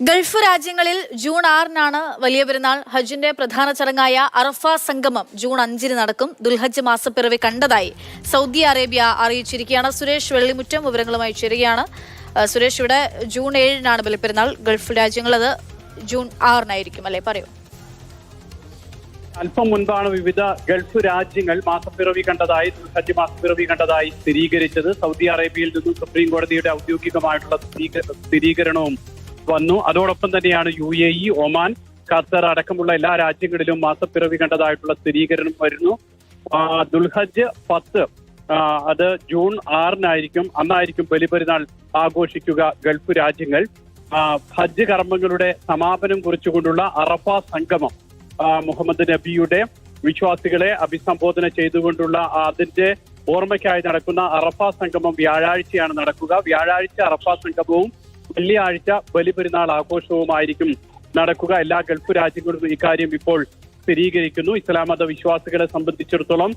Gulf രാജ്യങ്ങളിൽ June ആറിനാണ് വലിയ പെരുന്നാൾ. ഹജ്ജിന്റെ പ്രധാന ചടങ്ങായ അറഫ സംഗമം ജൂൺ അഞ്ചിന് നടക്കും. ദുൽഹജ്ജ് മാസപ്പിറവി കണ്ടതായി സൗദി അറേബ്യ അറിയിച്ചിരിക്കുകയാണ്. സുരേഷ് വെള്ളിമുറ്റം വിവരങ്ങളുമായി ചേരുകയാണ്. സുരേഷ് ഇവിടെ ജൂൺ ഏഴിനാണ് ബലിപ്പെരുന്നാൾ. ഗൾഫ് രാജ്യങ്ങൾ അത് ജൂൺ ആറിനായിരിക്കും അല്ലെ? പറയൂ. അല്പം മുൻപാണ് വിവിധ ഗൾഫ് രാജ്യങ്ങൾ മാസപ്പിറവി കണ്ടതായി ദുൽഹജ്ജ് മാസപ്പിറവി കണ്ടതായി സ്ഥിരീകരിച്ചത്. സൗദി അറേബ്യയിൽ നിന്നും സുപ്രീം കോടതിയുടെ ഔദ്യോഗികമായിട്ടുള്ള സ്ഥിരീകരണവും വന്നു. അതോടൊപ്പം തന്നെയാണ് U A E Oman Qatar അടക്കമുള്ള എല്ലാ രാജ്യങ്ങളിലും മാസപ്പിറവി കണ്ടതായിട്ടുള്ള സ്ഥിരീകരണം വരുന്നു. ദുൽഹജ് പത്ത് അത് ജൂൺ ആറിനായിരിക്കും. അന്നായിരിക്കും ബലിപെരുന്നാൾ ആഘോഷിക്കുക ഗൾഫ് രാജ്യങ്ങൾ. ഹജ്ജ് കർമ്മങ്ങളുടെ സമാപനം കുറിച്ചുകൊണ്ടുള്ള അറഫ സംഗമം മുഹമ്മദ് നബിയുടെ വിശ്വാസികളെ അഭിസംബോധന ചെയ്തുകൊണ്ടുള്ള അതിന്റെ ഓർമ്മയ്ക്കായി നടക്കുന്ന അറഫ സംഗമം വ്യാഴാഴ്ചയാണ് നടക്കുക. വ്യാഴാഴ്ച അറഫ സംഗമവും വെള്ളിയാഴ്ച ബലിപെരുന്നാൾ ആഘോഷവുമായിരിക്കും നടക്കുക. എല്ലാ ഗൾഫ് രാജ്യങ്ങളും ഇക്കാര്യം ഇപ്പോൾ സ്ഥിരീകരിക്കുന്നു. ഇസ്ലാം മത വിശ്വാസികളെ സംബന്ധിച്ചിടത്തോളം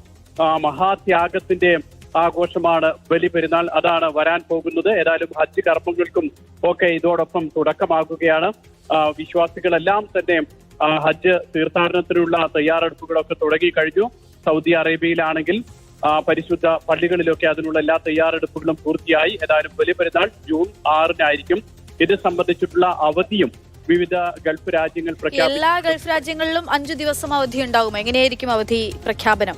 മഹാത്യാഗത്തിന്റെ ആഘോഷമാണ് ബലിപെരുന്നാൾ. അതാണ് വരാൻ പോകുന്നത്. ഏതായാലും ഹജ്ജ് കർമ്മങ്ങൾക്കും ഒക്കെ ഇതോടൊപ്പം തുടക്കമാകുകയാണ്. വിശ്വാസികളെല്ലാം തന്നെ ഹജ്ജ് തീർത്ഥാടനത്തിനുള്ള തയ്യാറെടുപ്പുകളൊക്കെ തുടങ്ങി കഴിഞ്ഞു സൗദി അറേബ്യയിലാണെങ്കിൽ പരിശുദ്ധ പള്ളികളിലൊക്കെ അതിനുള്ള എല്ലാ തയ്യാറെടുപ്പുകളും പൂർത്തിയായി. ഏതായാലും വലിയ പെരുന്നാൾ ജൂൺ ആറിനായിരിക്കും. ഇത് സംബന്ധിച്ചിട്ടുള്ള അവധിയും വിവിധ ഗൾഫ് രാജ്യങ്ങൾ പ്രഖ്യാപിച്ചു എല്ലാ ഗൾഫ് രാജ്യങ്ങളിലും അഞ്ചു ദിവസം അവധി ഉണ്ടാകും. എങ്ങനെയായിരിക്കും അവധി പ്രഖ്യാപനം?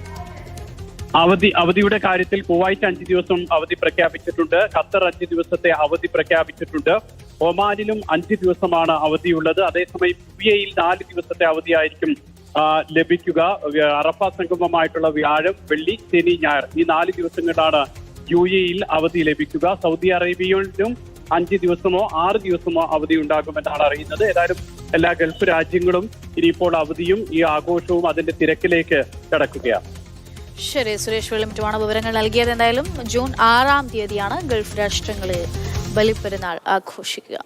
അവധി അവധിയുടെ കാര്യത്തിൽ കുവൈറ്റ് അഞ്ച് ദിവസം അവധി പ്രഖ്യാപിച്ചിട്ടുണ്ട്. ഖത്തർ അഞ്ച് ദിവസത്തെ അവധി പ്രഖ്യാപിച്ചിട്ടുണ്ട്. ഒമാനിലും അഞ്ച് ദിവസമാണ് അവധിയുള്ളത്. അതേസമയം യു എയിൽ നാല് ദിവസത്തെ അവധിയായിരിക്കും ലഭിക്കുക. അറഫ സംഗമമായിട്ടുള്ള വ്യാഴം വെള്ളി ശനി ഞായർ. ഈ നാല് ദിവസങ്ങളിലാണ് യു എയിൽ അവധി ലഭിക്കുക. സൗദി അറേബ്യയിലും അഞ്ച് ദിവസമോ ആറ് ദിവസമോ അവധി ഉണ്ടാകുമെന്നാണ് അറിയുന്നത്. ഏതായാലും എല്ലാ ഗൾഫ് രാജ്യങ്ങളും ഇനിയിപ്പോൾ അവധിയും ഈ ആഘോഷവും അതിന്റെ തിരക്കിലേക്ക് കടക്കുകയാണ്. ശരി സുരേഷ് വെള്ളിമുറ്റുമാണ് വിവരങ്ങൾ നൽകിയത്. എന്തായാലും ജൂൺ ആറാം തീയതിയാണ് ഗൾഫ് രാഷ്ട്രങ്ങളിൽ ബലിപ്പെരുന്നാൾ ആഘോഷിക്കുക.